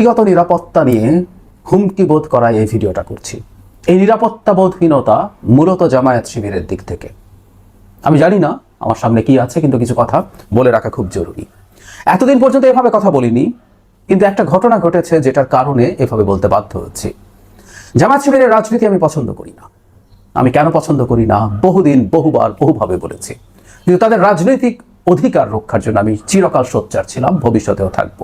ব্যক্তিগত নিরাপত্তা নিয়ে হুমকি বোধ করায় এই ভিডিওটা করছি। এই নিরাপত্তা বোধহীনতা মূলত জামায়াত শিবিরের দিক থেকে। আমি জানি না আমার সামনে কি আছে, কিন্তু কিছু কথা বলে রাখা খুব জরুরি। এতদিন পর্যন্ত এভাবে কথা বলিনি, কিন্তু একটা ঘটনা ঘটেছে যেটার কারণে এভাবে বলতে বাধ্য হচ্ছি। জামায়াত শিবিরের রাজনীতি আমি পছন্দ করি না। আমি কেন পছন্দ করি না? বহুদিন, বহুবার, বহুভাবে বলেছি। কিন্তু তাদের রাজনৈতিক অধিকার রক্ষার জন্য আমি চিরকাল সোচ্চার ছিলাম, ভবিষ্যতেও থাকব।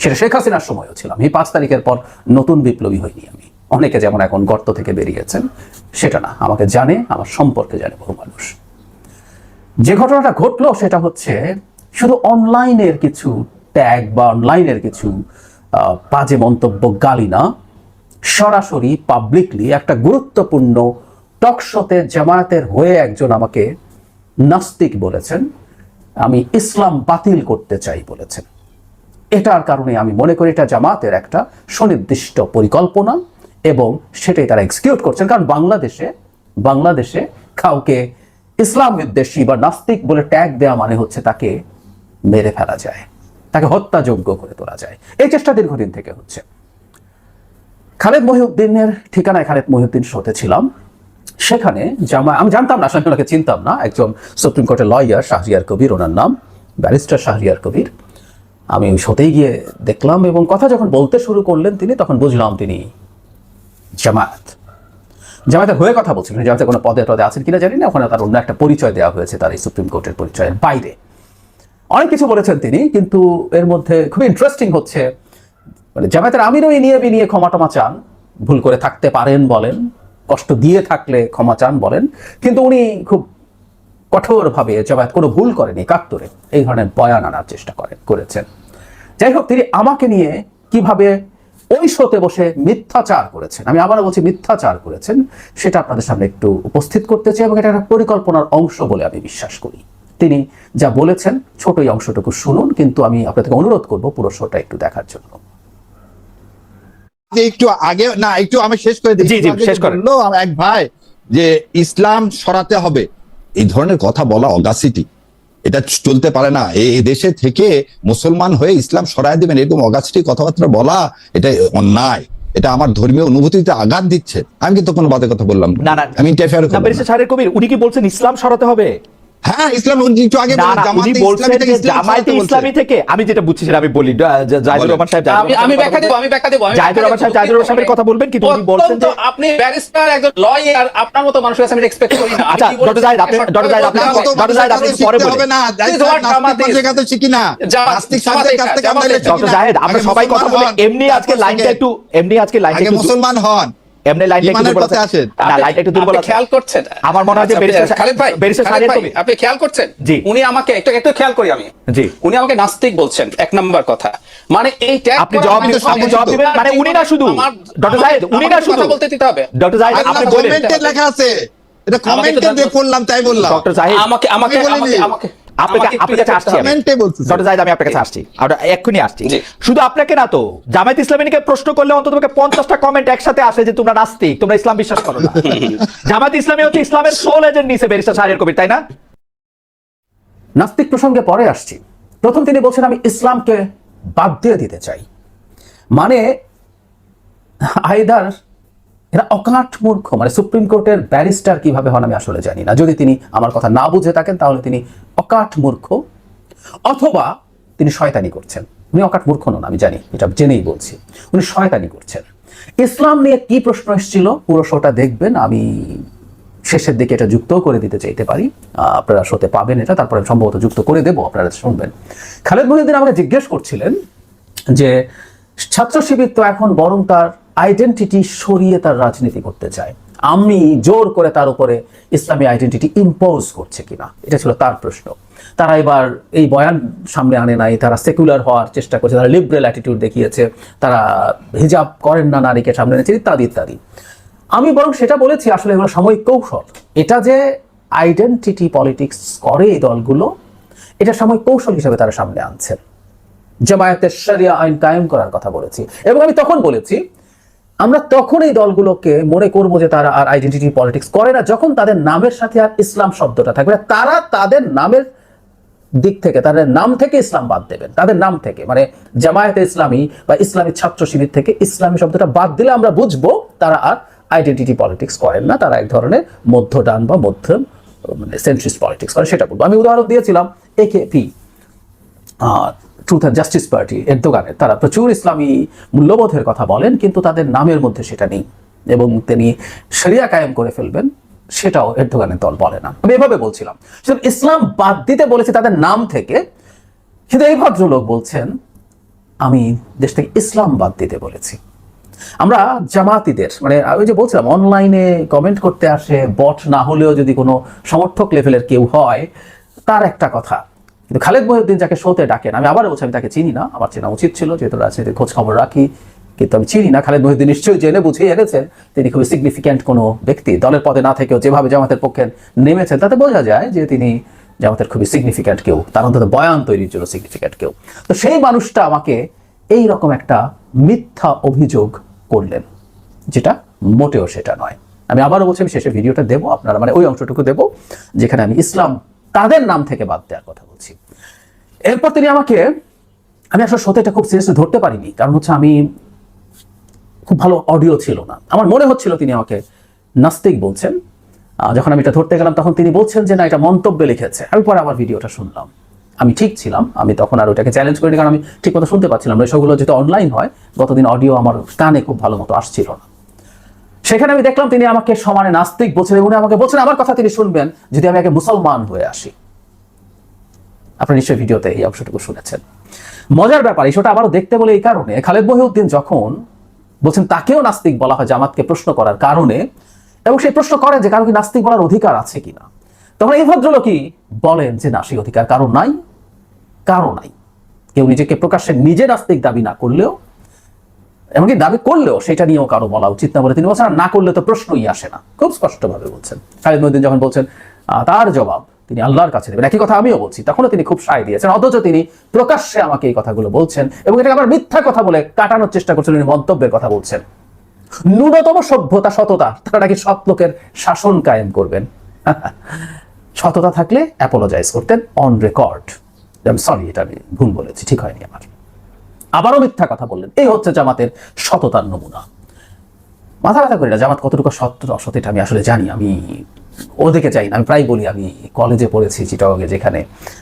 সেটা শেখ হাসিনার সময়ও ছিলাম। এই পাঁচ তারিখের পর নতুন বিপ্লবী হইনি আমি। অনেকে যেমন এখন গর্ত থেকে বেরিয়েছেন, সেটা না। আমাকে জানে, আমার সম্পর্কে জানে বহু মানুষ। যে ঘটনাটা ঘটলো সেটা হচ্ছে শুধু অনলাইনের কিছু ট্যাগ বা অনলাইনের কিছু বাজে মন্তব্য গালি না, সরাসরি পাবলিকলি একটা গুরুত্বপূর্ণ টকশোতে জামায়াতের হয়ে একজন আমাকে নাস্তিক বলেছেন, আমি ইসলাম বাতিল করতে চাই বলেছেন। এটার কারণে আমি মনে করি এটা জামাতের একটা সুনির্দিষ্ট পরিকল্পনা এবং সেটাই তারা এক্সিকিউট করছেন। কারণ বাংলাদেশে বাংলাদেশে কাউকে ইসলাম বিদ্বেষী বা নাস্তিক বলে ট্যাগ দেওয়া মানে হচ্ছে তাকে মেরে ফেলা যায়, তাকে হত্যাযোগ্য করে তোলা যায়। এই চেষ্টা দীর্ঘদিন থেকে হচ্ছে। খালেদ মহিউদ্দিনের ঠিকানায় খালেদ মহিউদ্দিন শোতে ছিলাম। সেখানে জামা আমি জানতাম না, আসলে চিনতাম না। একজন সুপ্রিম কোর্টের লয়ার শাহরিয়ার কবির, ওনার নাম ব্যারিস্টার শাহরিয়ার কবির। আমি ওই শোতেই গিয়ে দেখলাম এবং কথা যখন বলতে শুরু করলেন তিনি, তখন বুঝলাম তিনি জামায়াত। জামায়াতের হয়ে কথা বলছিলেন। জামায়াতে কোনো পদে টদে আছেন কিনা জানি না। ওখানে তার অন্য একটা পরিচয় দেওয়া হয়েছে তার এই সুপ্রিম কোর্টের পরিচয়ের বাইরে। অনেক কিছু বলেছেন তিনি, কিন্তু এর মধ্যে খুব ইন্টারেস্টিং হচ্ছে মানে জামায়াতের আমিরও এই নিয়ে বিনিয়ে ক্ষমা টমা চান। ভুল করে থাকতে পারেন বলেন, কষ্ট দিয়ে থাকলে ক্ষমা চান বলেন, কিন্তু উনি খুব কঠোরভাবে জামায়াত কোনো ভুল করেনি একাত্তরে এই ধরনের বয়ান আনার চেষ্টা করেন করেছেন। যাই হোক তিনি আমাকে নিয়ে কীভাবে ওই শোতে বসে মিথ্যাচার করেছেন আমি আবারও বলছি মিথ্যাচার করেছেন সেটা আপনাদের সামনে একটু উপস্থিত করতে চাই এবং এটা একটা পরিকল্পনার অংশ বলে আমি বিশ্বাস করি। তিনি যা বলেছেন ছোট এই অংশটুকু শুনুন কিন্তু আমি আপনাদেরকে অনুরোধ করব পুরো শোটা একটু দেখার জন্য। একটু আগে না একটু আমি শেষ করে দিই। শেষ করেন। এক ভাই যে ইসলাম সরাতে হবে। এই ধরনের কথা বলা অগাসিটি এটা চলতে পারে না। এই দেশে থেকে মুসলমান হয়ে ইসলাম সরায় দেবেন এরকম অগাসিটি কথাবার্তা বলা এটা অন্যায়। এটা আমার ধর্মীয় অনুভূতিতে আঘাত দিচ্ছে। আমি কিন্তু কোনো বাদে কথা বললাম না, না। আমি ইন্টারফেয়ার কবির উনি কি বলছেন ইসলাম সরাতে হবে? হ্যাঁ ইসলাম একটু আগে থেকে জামায়াতে ইসলামী থেকে আমি যেটা বুঝছি সেটা আমি বলি। জা- জা- জাহিদুর রহমান সাহেব আমি আমি ব্যাখ্যা দেবো আমি ব্যাখ্যা দেবো জাহিদুর রহমান সাহেব জাহিদুর রহমান সাহেবের কথা বলবেন কিন্তু উনি বলছেন যে আপনি ব্যারিস্টার একজন লয়ার আপনার মতো মানুষের কাছে আমি এক্সপেক্ট করি না। আচ্ছা, ডক্টর জাহিদ, আপনি- ডক্টর জাহিদ, আপনি- না, আপনি- অত ডক্টর জাহিদ, আপনি পরে শিখতে না, This is what নাস্তিক কাছে শিখি না। নাস্তিক জামাতে কাছ থেকে আমরা ডক্টর না। আমরা সবাই কথা মুসলমান এমনি আজকে লাইনটা একটু এমনি আজকে লাইনটা একটু মুসলমান হন। এমনি লাইনটা একটু দুর্বল আছে। না লাইনটা একটু দুর্বল আছে। খেয়াল করছেন? আমার মনে হয় যে আচ্ছা, ব্যারিস্টার খালেদ ভাই খালেদ ভাই, আপনি খেয়াল করছেন? জি। উনি আমাকে একটু একটু খেয়াল করি আমি। জি। উনি আমাকে নাস্তিক বলছেন এক নাম্বার কথা। মানে এই ট্যাগ আপনি জবাব মানে দিবেন- আপনি জবাব দিবেন, মানে উনি না শুধু। আমার- ডক্টর জাহেদ, উনি না শুধু। বলতে দিতে হবে। ডক্টর জাহেদ আপনি বলেন। কমেন্টে লেখা আছে। এটা কমেন্টে দিয়ে পড়লাম তাই বললাম। ডক্টর জাহেদ আমাকে। আমাকে আমাকে আপনাকে আপনার কাছে আসছি। ডক্টর জাহিদ আমি আপনার কাছে আসছি। আমরা এক্ষুনি আসছি। শুধু আপনাকে না তো জামায়াত ইসলামীকে প্রশ্ন করলে অন্তত পঞ্চাশটা কমেন্ট একসাথে আসে যে তোমরা নাস্তিক তোমরা ইসলাম বিশ্বাস করো না। জামায়াত ইসলামী হচ্ছে ইসলামের সোল এজেন্ট নিছে ব্যারিস্টার শাহরিয়ার কবির তাই না? নাস্তিক প্রসঙ্গে পরে আসছি। প্রথম তিনি বলছেন আমি ইসলামকে বাদ দিয়ে দিতে চাই। মানে আইদার এরা অকাট মূর্খ মানে সুপ্রিম কোর্টের ব্যারিস্টার কীভাবে হন আমি আসলে জানি না। যদি তিনি আমার কথা না বুঝে থাকেন, তাহলে তিনি অকাট মূর্খ, অথবা তিনি শয়তানি করছেন। উনি অকাট মূর্খ নন, আমি জানি, এটা জেনেই বলছি। উনি শয়তানি করছেন। ইসলাম নিয়ে কি প্রশ্ন এসেছিল, পুরো শোটা দেখবেন, আমি শেষের দিকে এটা যুক্তও করে দিতে চাইতে পারি। আপনারা শোতে পাবেন এটা, তারপরে সম্ভবত যুক্ত করে দেবো, আপনারা শুনবেন। খালেদ মহিউদ্দিন আমাকে জিজ্ঞেস করছিলেন যে, ছাত্র শিবির তো এখন বরং তার আইডেন্টিটি সরিয়ে তার রাজনীতি করতে চায়। আমি জোর করে তার উপরে ইসলামী আইডেন্টিটি ইম্পোজ করছে কিনা, এটা ছিল তার প্রশ্ন। তারা এবার এই বয়ান সামনে আনে নাই, তারা সেকুলার হওয়ার চেষ্টা করছে, তারা লিবারেল অ্যাটিটিউড দেখিয়েছে, তারা হিজাব করেন না নারীকে সামনে এনেছে, ইত্যাদি ইত্যাদি। আমি বরং সেটা বলেছি, আসলে এগুলো সাময়িক কৌশল। এটা যে আইডেন্টিটি পলিটিক্স করে এই দলগুলো, এটা সাময়িক কৌশল হিসেবে তারা সামনে আনছেন জামায়াতের শরিয়া আইন কায়েম করার কথা বলেছি। এবং আমি তখন বলেছি আমরা তখন এই দলগুলোকে মনে করব যে তারা আর আইডেন্টিটি পলিটিক্স করে না, যখন তাদের নামের সাথে আর ইসলাম শব্দটা থাকবে। তারা তাদের নামের দিক থেকে, তাদের নাম থেকে ইসলাম বাদ দেবেন। তাদের নাম থেকে মানে জামায়াতে ইসলামী বা ইসলামী ছাত্র শিবির থেকে ইসলামী শব্দটা বাদ দিলে আমরা বুঝব তারা আর আইডেন্টিটি পলিটিক্স করেন না। তারা এক ধরনের মধ্য ডান বা মধ্যম মানে সেন্ট্রিস্ট পলিটিক্স করে, সেটা বলব। আমি উদাহরণ দিয়েছিলাম AKP truth and justice party এর দোকানে। তারা প্রচুর ইসলামী মূল্যবোধের কথা বলেন, কিন্তু তাদের নামের মধ্যে সেটা নেই। এবং তিনি শরিয়া কায়েম করে ফেলবেন, সেটাও এর দোকানের দল বলে না। আমি এভাবে বলছিলাম। ইসলাম বাদ দিতে বলেছে তাদের নাম থেকে, কিন্তু এই ভদ্রলোক বলছেন, আমি দেশ থেকে ইসলাম বাদ দিতে বলেছি। আমরা জামাতিদের মানে আমি যে বলছিলাম, অনলাইনে কমেন্ট করতে আসে বট না হলেও যদি কোনো সমর্থক লেভেলের কেউ হয়, তার একটা কথা। কিন্তু খালেদ মহিউদ্দিন যাকে শোতে ডাকেন, আমি আবার বলছি, আমি তাকে চিনি না, আমার চেনা উচিত ছিল, যেহেতু রাজনীতির খোঁজ খবর রাখি, কিন্তু আমি চিনি না, খালেদ মহিউদ্দিন নিশ্চয়ই জেনে বুঝে এনেছেন, তিনি খুবই সিগনিফিক্যান্ট কোনো ব্যক্তি। দলের পদে না থেকেও যেভাবে জামাতের পক্ষে নেমেছেন, তাতে বোঝা যায় যে তিনি জামাতের খুবই সিগনিফিক্যান্ট কেউ, তার অন্তত বয়ান তৈরির জন্য সিগনিফিক্যান্ট কেউ। তো সেই মানুষটা আমাকে এই রকম একটা মিথ্যা অভিযোগ করলেন, যেটা মোটেও সেটা নয়। আমি আবারও বলছি, আমি শেষে ভিডিওটা দেবো, আপনারা মানে ওই অংশটুকু দেবো, যেখানে আমি ইসলাম তাদের নাম থেকে বাদ দেওয়ার কথা বলছি। এরপর তিনি আমাকে, আমি আসলে সত্যি এটা খুব সিরিয়াসলি ধরতে পারিনি, কারণ হচ্ছে আমি খুব ভালো অডিও ছিল না। আমার মনে হচ্ছিল তিনি আমাকে নাস্তিক বলছেন। যখন আমি এটা ধরতে গেলাম, তখন তিনি বলছেন যে, না, এটা মন্তব্যে লিখেছে। আমি পরে আবার ভিডিওটা শুনলাম। আমি ঠিক ছিলাম, আমি তখন আর ওটাকে চ্যালেঞ্জ করিনি, কারণ আমি ঠিক মতো শুনতে পাচ্ছিলাম না। সেগুলো যেহেতু অনলাইন হয়, গতদিন অডিও আমার কানে খুব ভালো মতো আসছিল না। সেখানে আমি দেখলাম তিনি আমাকে সমানে নাস্তিক বলছেন উনি আমাকে বলছেন, আমার কথা তিনি শুনবেন, যদি আমি আগে মুসলমান হয়ে আসি। আপনি নিশ্চয়ই ভিডিওতে এই অংশটুকু শুনেছেন। মজার ব্যাপার সেটা আবারও দেখতে বলে এই কারণে খালেদ মহিউদ্দিন যখন বলছেন, তাকেও নাস্তিক বলা হয় জামাতকে প্রশ্ন করার কারণে, এবং সেই প্রশ্ন করেন যে, কারও কি নাস্তিক বলার অধিকার আছে কিনা? তখন এই ভদ্রলোকই বলেন যে, না সেই অধিকার কারও নাই কারও নাই। কেউ নিজেকে প্রকাশ্যে নিজে নাস্তিক দাবি না করলেও এমনকি দাবি করলেও সেটা নিয়েও কারও বলা উচিত না বলে তিনি বলছেন না করলে তো প্রশ্নই আসে না। খুব স্পষ্টভাবে বলছেন। খালিদ মহিউদ্দিন যখন বলছেন তার জবাব তিনি আল্লাহর কাছে দেবেন। একই কথা আমিও বলছি, তখনও তিনি খুব সায় দিয়েছেন, অথচ তিনি প্রকাশ্যে আমাকে এই কথাগুলো বলছেন এবং এটাকে আবার মিথ্যা কথা বলে কাটানোর চেষ্টা করছেন, উনি মন্তব্যের কথা বলছেন। ন্যূনতম সভ্যতা, সততা, তারা নাকি সৎ লোকের শাসন কায়েম করবেন। সততা থাকলে অ্যাপোলোজাইজ করতেন অন রেকর্ড সরি এটা আমি ভুল বলেছি, ঠিক হয়নি আমার। আবারও মিথ্যা কথা বললেন। এই হচ্ছে জামাতের সততার নমুনা। মাথা ব্যথা করি না, জামাত কতটুকু সত্য অসত এটা আমি আসলে জানি। আমি ওদিকে চাই না, আমি প্রায় বলি, আমি কলেজে পড়েছি চিটাগে যেখানে।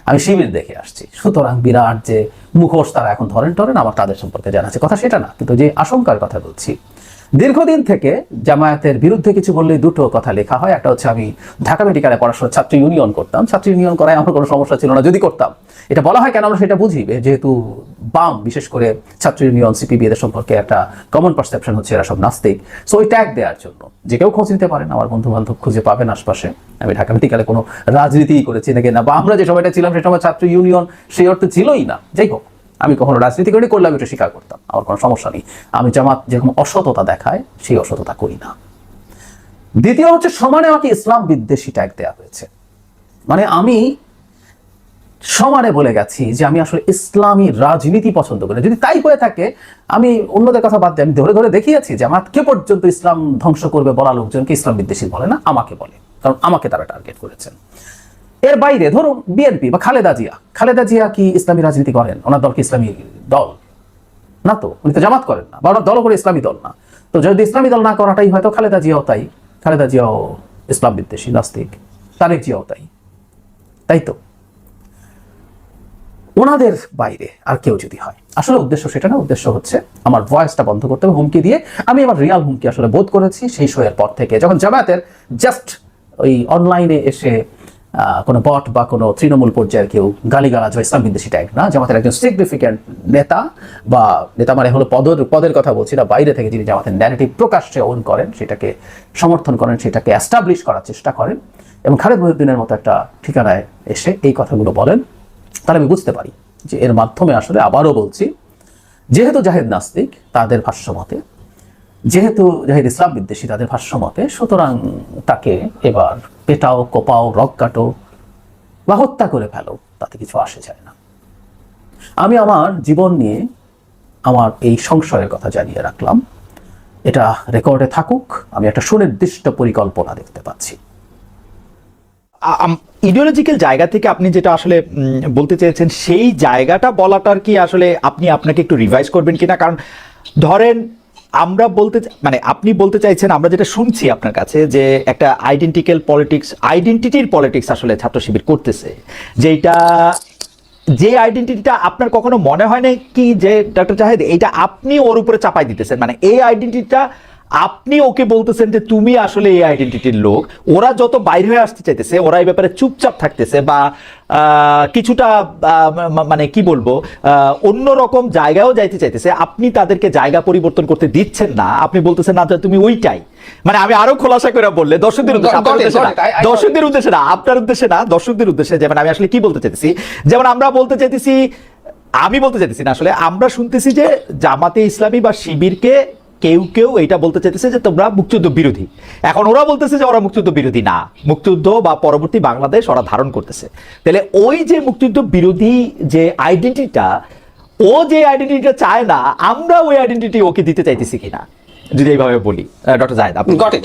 আমি শিবির দেখে আসছি। সুতরাং বিরাট যে মুখোশ তারা এখন ধরেন টরেন আমার তাদের সম্পর্কে জানা আছে কথা সেটা না, কিন্তু যে আশঙ্কার কথা বলছি দীর্ঘদিন থেকে জামায়াতের বিরুদ্ধে কিছু বললে দুটো কথা লেখা হয়। একটা হচ্ছে আমি ঢাকা মেডিকেলে পড়াশোনা, ছাত্র ইউনিয়ন করতাম। ছাত্র ইউনিয়ন করায় আমার কোনো সমস্যা ছিল না, যদি করতাম। এটা বলা হয় কেন আমরা সেটা বুঝি? যেহেতু বাম, বিশেষ করে ছাত্র ইউনিয়ন, সিপিবি এদের সম্পর্কে একটা কমন পারসেপশন হচ্ছে এরা সব নাস্তিক। সো ওই ট্যাগ দেওয়ার জন্য। যে কেউ খোঁজ নিতে পারেন আমার বন্ধু বান্ধব খুঁজে পাবেন আশপাশে। আমি ঢাকা মেডিকেলে কোনো রাজনীতি করেছি নাকি? না, বা আমরা যে সময়টা ছিলাম, সে সময় ছাত্র ইউনিয়ন সেই অর্থে ছিলই না। যাই হোক আমি কখনো রাজনীতি করি করলে আমি এটা স্বীকার করতাম, আমার কোনো সমস্যা নেই। আমি জামাত যেরকম অসততা দেখায়, সেই অসততা করি না। দ্বিতীয় হচ্ছে সমানে আমাকে ইসলাম বিদ্বেষী ট্যাগ দেওয়া হয়েছে। মানে আমি সমানে বলে গেছি যে আমি আসলে ইসলামী রাজনীতি পছন্দ করি যদি তাই হয়ে থাকে, আমি অন্যদের কথা বাদ দিয়ে আমি ধরে ধরে দেখিয়েছি যে আমার কে পর্যন্ত ইসলাম ধ্বংস করবে বলা লোকজনকে ইসলাম বিদ্বেষী বলে না, আমাকে বলে। কারণ আমাকে তারা টার্গেট করেছেন এর বাইরে, ধরুন বিএনপি বা খালেদা জিয়া। খালেদা জিয়া কি ইসলামী রাজনীতি করেন? ওনার দল কি ইসলামী দল। না তো, উনি তো জামাত করেন না। বা ওনার দলও করে ইসলামী দল না। তো যদি ইসলামী দল না করাটাই হয়তো খালেদা জিয়াও তাই। খালেদা জিয়াও ইসলাম বিদ্বেষী, নাস্তিক। তারেক জিয়াও তাই। তাই তো? ওনাদের বাইরে আর কেউ যদি হয়, আসলে উদ্দেশ্য সেটা না, উদ্দেশ্য হচ্ছে আমার ভয়েসটা বন্ধ করতে হবে হুমকি দিয়ে। আমি আমার রিয়াল হুমকি আসলে বোধ করেছি, সেই শোয়ের পর থেকে। যখন জামায়াতের জাস্ট ওই অনলাইনে এসে কোনো বট বা কোনো তৃণমূল পর্যায়ের কেউ গালিগালাজ বা ইসলাম বিদ্বেষী ট্যাগ না, জামাতের একজন সিগনিফিক্যান্ট নেতা বা নেতা মানে হলো পদের পদের কথা বলছি না, বাইরে থেকে যিনি জামাতের ন্যারেটিভ প্রকাশ্যে ওন করেন, সেটাকে সমর্থন করেন, সেটাকে অ্যাস্টাবলিশ করার চেষ্টা করেন এবং খালেদ মহিউদ্দিনের মতো একটা ঠিকানায় এসে এই কথাগুলো বলেন। তাহলে আমি বুঝতে পারি যে এর মাধ্যমে আসলে আবারও বলছি, যেহেতু জাহেদ নাস্তিক, তাদের ভাষ্য মতে যেহেতু জাহিদ ইসলাম বিদ্বেষী তাদের ভাষ্য মতে, সুতরাং তাকে এবার পেটাও, কোপাও রক কাটো বা হত্যা করে ফেলো, তাতে কিছু আসে যায় না। আমি আমার জীবন নিয়ে আমার এই সংশয়ের কথা জানিয়ে রাখলাম। এটা রেকর্ডে থাকুক, আমি একটা সুনির্দিষ্ট পরিকল্পনা দেখতে পাচ্ছি। ইডিওলজিক্যাল জায়গা থেকে আপনি যেটা আসলে বলতে চেয়েছেন, সেই জায়গাটা বলাটার কি আসলে আপনি আপনাকে একটু রিভাইজ করবেন কিনা? কারণ ধরেন আমরা বলতে মানে আপনি বলতে চাইছেন, আমরা যেটা শুনছি আপনার কাছে যে একটা আইডেন্টিক্যাল পলিটিক্স আইডেন্টিটির পলিটিক্স আসলে ছাত্র শিবির করতেছে। যেটা যে আইডেন্টিটিটা আপনার কখনো মনে হয় না কি যে ডক্টর জাহেদ এটা আপনি ওর উপরে চাপাই দিতেছেন? মানে এই আইডেন্টিটিটা আপনি ওকে বলতেছেন যে তুমি আসলে এই আইডেন্টিটির লোক। ওরা যত বাইরে হয়ে আসতে চাইতেছে ওরা এই ব্যাপারে চুপচাপ থাকতেছে বা কিছুটা মানে কি বলব অন্য রকম জায়গায়ও যাইতে চাইতেছে। আপনি তাদেরকে জায়গা পরিবর্তন করতে দিচ্ছেন না। আপনি বলতেছেন না তুমি ওইটাই। মানে আমি আরও খোলাসা করে বললে দর্শকদের উদ্দেশ্যে. দর্শকদের উদ্দেশ্যে না আপনার উদ্দেশ্যে না দর্শকদের উদ্দেশ্যে যেমন আমি আসলে কি বলতে চাইতেছি যেমন আমরা বলতে চাইতেছি আমি বলতে চাইতেছি না আসলে আমরা শুনতেছি যে জামাতে ইসলামী বা শিবিরকে কেউ কেউ এইটা বলতে চাইতেছে যে তোমরা মুক্তিযুদ্ধ বিরোধী। এখন ওরা বলতেছে যে ওরা মুক্তিযুদ্ধ বিরোধী না। মুক্তিযুদ্ধ বা পরবর্তী বাংলাদেশ ওরা ধারণ করতেছে। তাহলে ওই যে মুক্তিযুদ্ধ বিরোধী যে আইডেন্টিটিটা ও যে আইডেন্টিটিটা চায় না আমরা ওই আইডেন্টিটি ওকে দিতে চাইতেছি কিনা? যদি এইভাবে বলি। ডক্টর জাহেদ আপনি got it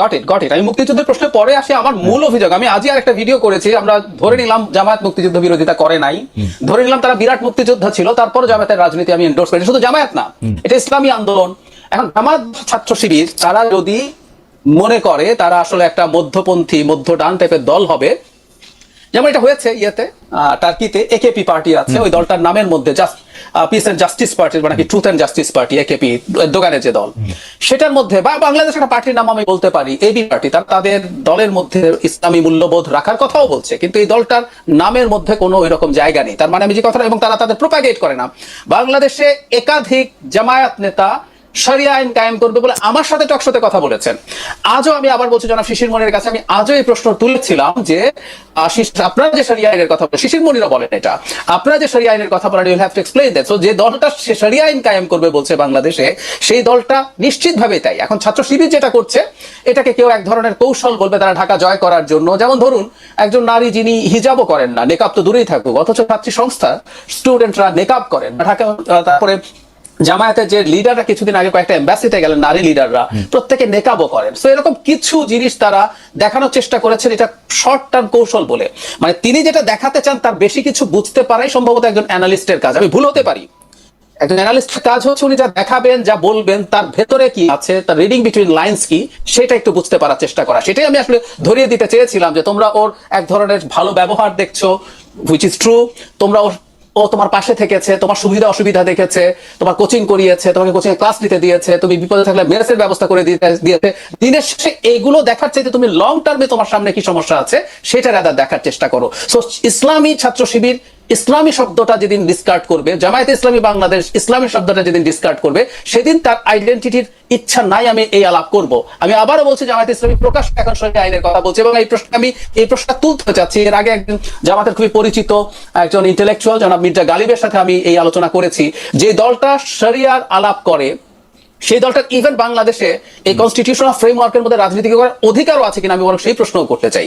got it got it আমি মুক্তিযুদ্ধের প্রশ্নে পরে আসি আমার মূল অভিযোগ। আমি আজই আর একটা ভিডিও করেছি আমরা ধরে নিলাম জামায়াত মুক্তিযুদ্ধ বিরোধিতা করে নাই। ধরে নিলাম তারা বিরাট মুক্তিযোদ্ধা ছিল তারপর জামায়াতের রাজনীতি আমি এন্ডোর্স করি শুধু জামায়াত না এটা ইসলামী আন্দোলন। এখন জামাত ছাত্র শিবির তারা যদি মনে করে তারা আসলে একটা মধ্যপন্থী মধ্য ডান টাইপের দল হবে যেমন এটা হয়েছে ইয়েতে টার্কিতে একেপি পার্টি আছে ওই দলটার নামের মধ্যে just peace and justice party মানে কি truth and justice party AKP দোকানের যে দল। সেটার মধ্যে বা বাংলাদেশ একটা পার্টির নাম আমি বলতে পারি এবি পার্টি তার তাদের দলের মধ্যে ইসলামী মূল্যবোধ রাখার কথাও বলছে কিন্তু এই দলটার নামের মধ্যে কোনো এরকম জায়গা নেই। তার মানে আমি যে কথাটা এবং তারা তাদের প্রোপাগেট করে না। বাংলাদেশে একাধিক জামায়াত নেতা শরিয়া আইন কায়েম করবে বলে আমার সাথে টকশোতে কথা বলেছেন। আজও আমি আবার বলছি, জনাব শিশির মনির কাছে আমি আজও এই প্রশ্ন তুলেছিলাম যে আপনারা যে শরিয়া আইনের কথা বলেন শিশির মনিরও বলেন এটা। আপনারা যে শরিয়া আইনের কথা বলেন you'll have to explain that so যে দলটা সে শরিয়া আইন কায়েম করবে বলছে বাংলাদেশে, সেই দলটা নিশ্চিতভাবে তাই। এখন ছাত্র শিবির যেটা করছে, এটাকে কেউ এক ধরনের কৌশল বলবে তারা ঢাকা জয় করার জন্য। যেমন ধরুন, একজন নারী যিনি হিজাবও করেন না, নেকাব তো দূরেই থাকুক, অথচ ছাত্রী সংস্থা স্টুডেন্টরা নেকাব করেন ঢাকা তারপরে জামায়াতের যে লিডাররা কিছুদিন আগে কয়েকটা এম্বাসিতে গেলেন নারী লিডাররা প্রত্যেকে নেকাবও করেন। তো এরকম কিছু জিনিস তারা দেখানোর চেষ্টা করেছেন এটা শর্ট টার্ম কৌশল বলে। মানে তিনি যেটা দেখাতে চান তার বেশি কিছু বুঝতে পারাই সম্ভবত একজন অ্যানালিস্টের কাজ। আমি ভুল হতে পারি। একজন অ্যানালিস্টের কাজ হচ্ছে উনি যা দেখাবেন যা বলবেন তার ভেতরে কি আছে তার রিডিং বিটুইন লাইন্স কি সেটা একটু বুঝতে পারার চেষ্টা করা। সেটাই আমি আসলে ধরিয়ে দিতে চেয়েছিলাম যে তোমরা ওর এক ধরনের ভালো ব্যবহার দেখছ হুইচ ইজ ট্রু তোমরা ওর ও তোমার পাশে থেকেছে, তোমার সুবিধা অসুবিধা দেখেছে, তোমার কোচিং করিয়েছে, তোমাকে কোচিং ক্লাস নিতে দিয়েছে, তুমি বিপদে থাকলে মেরেসের ব্যবস্থা করে দিয়েছে। দিনের শেষে এইগুলো দেখার চাইতে তুমি লং টার্মে তোমার সামনে কি সমস্যা আছে, সেটা রাদার দেখার চেষ্টা করো। সো ইসলামী ছাত্র শিবির ইসলামী শব্দটা যেদিন ডিসকার্ড করবে, জামায়াতে ইসলামী বাংলাদেশ ইসলামী শব্দটা যেদিন ডিসকার্ড করবে, সেদিন তার আইডেন্টিটির ইচ্ছা নাই আমি এই আলাপ করব। আমি আবারও বলছি, জামায়াতে ইসলামী প্রকাশ এখন সরকারি আইনের কথা বলছি এবং এই প্রশ্ন আমি, এই প্রশ্নটা তুলতে চাচ্ছি। এর আগে একজন জামাতের খুবই পরিচিত একজন ইন্টেলেকচুয়াল জনাব মির্জা গালিবের সাথে আমি এই আলোচনা করেছি। যে দলটা শরিয়ার আলাপ করে, সেই দলটার ইভেন বাংলাদেশে এই কনস্টিটিউশনাল ফ্রেমওয়ার্কের মধ্যে রাজনীতি করার অধিকারও আছে কিনা আমি বরং সেই প্রশ্নও করতে চাই।